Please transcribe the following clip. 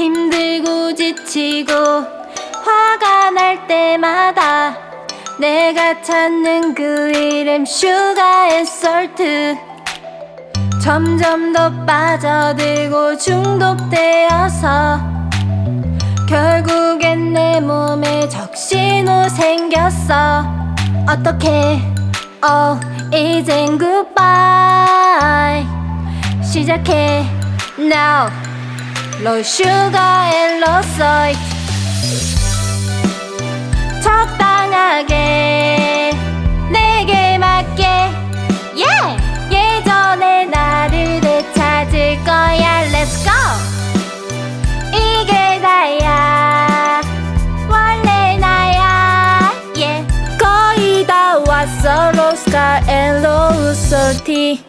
힘들고 지치고 화가 날 때마다 내가 찾는 그 이름 슈가 앤 솔트. 점점 더 빠져들고 중독되어서 결국엔 내 몸에 적신호 생겼어. 어떻게 어 이젠 goodbye. 시작해. Now low sugar and low salt. 적당하게 내게 맞게. Yeah! 예전의 나를 되찾을 거야. Let's go! 이게 다야. 원래 나야. Yeah! 거의 다 왔어. 로스카 앤 로우 솔티